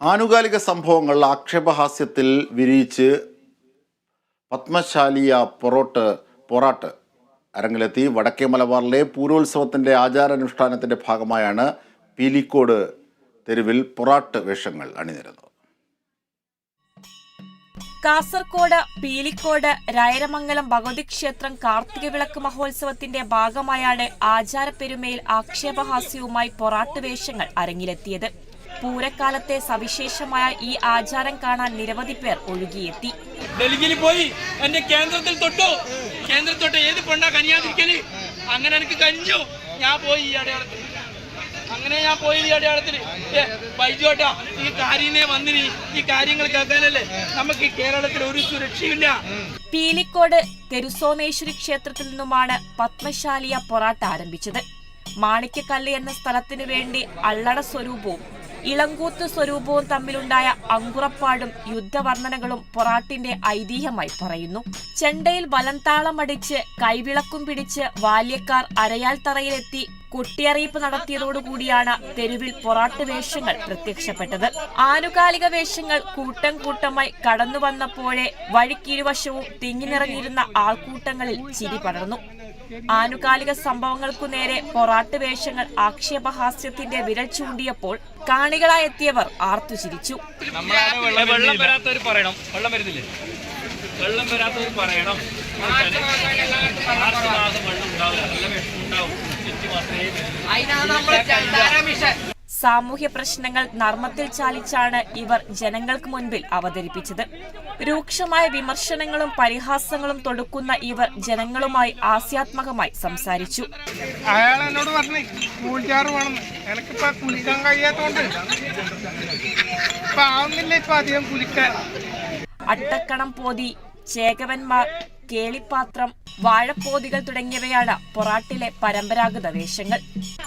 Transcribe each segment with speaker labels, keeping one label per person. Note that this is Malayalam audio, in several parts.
Speaker 1: ആനുകാലിക സംഭവങ്ങൾ ആക്ഷേപഹാസ്യത്തിൽ വിരിയിച്ച് പത്മശാലിയ പൊറോട്ട് പൊറാട്ട് അരങ്ങിലെത്തി. വടക്കേ മലബാറിലെ പൂരോത്സവത്തിന്റെ ആചാരാനുഷ്ഠാനത്തിന്റെ ഭാഗമായാണ് പീലിക്കോട് തെരുവിൽ പൊറാട്ട് വേഷങ്ങൾ അണിനിരുന്നത്.
Speaker 2: കാസർകോട് പീലിക്കോട് രായരമംഗലം ഭഗവതി ക്ഷേത്രം കാർത്തിക വിളക്ക് മഹോത്സവത്തിന്റെ ഭാഗമായാണ് ആചാരപ്പെരുമയിൽ ആക്ഷേപഹാസ്യവുമായി പൊറാട്ട് വേഷങ്ങൾ അരങ്ങിലെത്തിയത്. പൂരക്കാലത്തെ സവിശേഷമായ ഈ ആചാരം കാണാൻ നിരവധി പേർ ഒഴുകിയെത്തി.
Speaker 3: ഡൽഹിയിൽ പോയി എന്റെ കേന്ദ്രത്തിൽ തൊട്ടു. കേന്ദ്രത്തിൽ തൊട്ട് ഏത് പെണ്ണാ കനിയാതിരിക്കൽ? അങ്ങനെ എനിക്ക് കഞ്ഞു ഞാൻ പോയി ഈ അടയാളത്തിൽ. അങ്ങനെ ഞാൻ പോയി ഈ അടയാളത്തിൽ. വൈജോട്ടാ ഈ കാര്യനെ വന്നിനി. ഈ കാര്യങ്ങൾ കേൾക്കാനല്ലേ? നമുക്ക് കേരളത്തിൽ ഒരു സുരക്ഷയില്ല
Speaker 2: പീലിക്കോട് തെരുസോമേശ്വരി ക്ഷേത്രത്തിൽ നിന്നുമാണ് പത്മശാലിയ പൊറാട്ട ആരംഭിച്ചത്. മാണിക്കക്കല്ല് എന്ന സ്ഥലത്തിനു വേണ്ടി അള്ളട സ്വരൂപവും ഇളങ്കൂത്ത് സ്വരൂപവും തമ്മിലുണ്ടായ അങ്കുറപ്പാടും യുദ്ധവർണനകളും പൊറാട്ടിന്റെ ഐതിഹ്യമായി പറയുന്നു. ചെണ്ടയിൽ വലംതാളമടിച്ച് കൈവിളക്കും പിടിച്ച് ബാല്യക്കാർ അരയാൽ തറയിലെത്തി കൊട്ടിയറിയിപ്പ് നടത്തിയതോടുകൂടിയാണ് തെരുവിൽ പൊറാട്ട് വേഷങ്ങൾ പ്രത്യക്ഷപ്പെട്ടത്. ആനുകാലിക വേഷങ്ങൾ കൂട്ടം കൂട്ടമായി കടന്നു വന്നപ്പോഴേ വഴിക്കിരുവശവും തിങ്ങിനിറങ്ങിയിരുന്ന ആൾക്കൂട്ടങ്ങളിൽ ചിരി പടർന്നു. ആനുകാലിക സംഭവങ്ങൾക്കു നേരെ പൊറാട്ട് വേഷങ്ങൾ ആക്ഷേപഹാസ്യത്തിന്റെ വിരൽ ചൂണ്ടിയപ്പോൾ കാണികളായെത്തിയവർ ആർത്തു ചിരിച്ചു
Speaker 3: വെള്ളം വരാത്തവർ പറയണം വെള്ളം വരുന്നില്ലേ വെള്ളം വരാത്തവർ പറയണം ആർക്ക് മാസം വെള്ളം ഉണ്ടാവും
Speaker 2: സാമൂഹ്യ പ്രശ്നങ്ങൾ നർമ്മത്തിൽ ചാലിച്ചാണ് ഇവർ ജനങ്ങൾക്ക് മുൻപിൽ അവതരിപ്പിച്ചത്. രൂക്ഷമായ വിമർശനങ്ങളും പരിഹാസങ്ങളും തൊടുക്കുന്ന ഇവർ ജനങ്ങളുമായി ആസ്യാത്മകമായി സംസാരിച്ചു.
Speaker 4: അയാൾ എന്നോട് പറഞ്ഞു കൂളിച്ചാറ് വേണം. എനിക്കിപ്പോ കുളിക്കാൻ കഴിയാത്തോണ്ട്. ആവുന്നില്ല ഇപ്പൊ അധികം കുളിക്കാൻ.
Speaker 2: അട്ടക്കണം പോതി ചേകവന്മാർ കേളിപ്പാത്രം വാഴപ്പോതികൾ തുടങ്ങിയവയാണ് പൊറാട്ടിലെ പരമ്പരാഗത വേഷങ്ങൾ.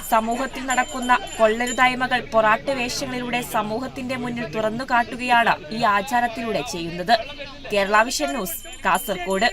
Speaker 2: സമൂഹത്തിൽ നടക്കുന്ന കൊള്ളരുതായ്മകൾ പൊറാട്ട് വേഷങ്ങളിലൂടെ സമൂഹത്തിന്റെ മുന്നിൽ തുറന്നു കാട്ടുകയാണ് ഈ ആചാരത്തിലൂടെ ചെയ്യുന്നത്. Kerala vision news Kasaragod.